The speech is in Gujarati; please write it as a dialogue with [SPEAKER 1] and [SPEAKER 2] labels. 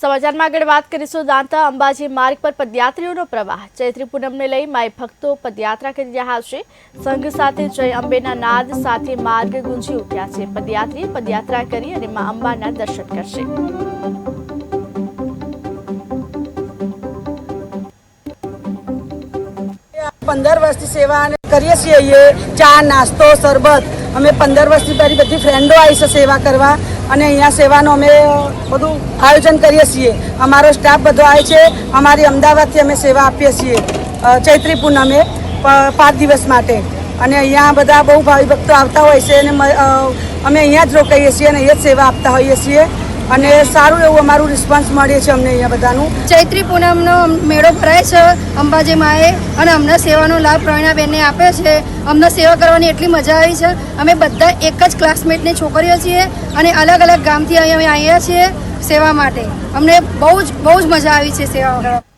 [SPEAKER 1] સમાચારમાં આગળ વાત કરીશું દાંતા અંબાજી માર્ગ પર પદયાત્રીઓનો પ્રવાહ. ચૈત્રી પૂનમને લઈ માય ભક્તો પદયાત્રા કરી રહ્યા છે. સંઘ સાથે જય અંબેના નાદ સાથે માર્ગ ગુંજી ઉઠ્યા છે. પદયાત્રી પદયાત્રા કરી અને મા અંબાના દર્શન કરશે.
[SPEAKER 2] પંદર વર્ષથી સેવા કરીએ છીએ. ચા, નાસ્તો, શરબત અમે પંદર વર્ષથી પહેલી બધી ફ્રેન્ડો આવી છે સેવા કરવા અને અહીંયા સેવાનું અમે બધું આયોજન કરીએ છીએ. અમારો સ્ટાફ બધો આવે છે. અમારી અમદાવાદથી અમે સેવા આપીએ છીએ. ચૈત્રી પૂનમે પાંચ દિવસ માટે. અને અહીંયા બધા બહુ ભાવિ ભક્તો આવતા હોય છે અને અમે અહીંયા જ રોકાઈએ છીએ અને અહીંયા જ સેવા આપતા હોઈએ છીએ. અને સારું એવું અમારું રિસ્પોન્સ મળે છે અમને અહીંયા બધાનું.
[SPEAKER 3] ચૈત્રી પૂનમનો મેળો ભરાય છે અંબાજી માએ અને અમને સેવાનો લાભ પ્રવીણાબેનને આપે છે. અમને સેવા કરવાની એટલી મજા આવી છે. અમે બધા એક જ ક્લાસમેટની છોકરીઓ છીએ અને અલગ અલગ ગામથી અહીં અમે આવ્યા છીએ સેવા માટે. અમને બહુ જ બહુ જ મજા આવી છે સેવા કરવા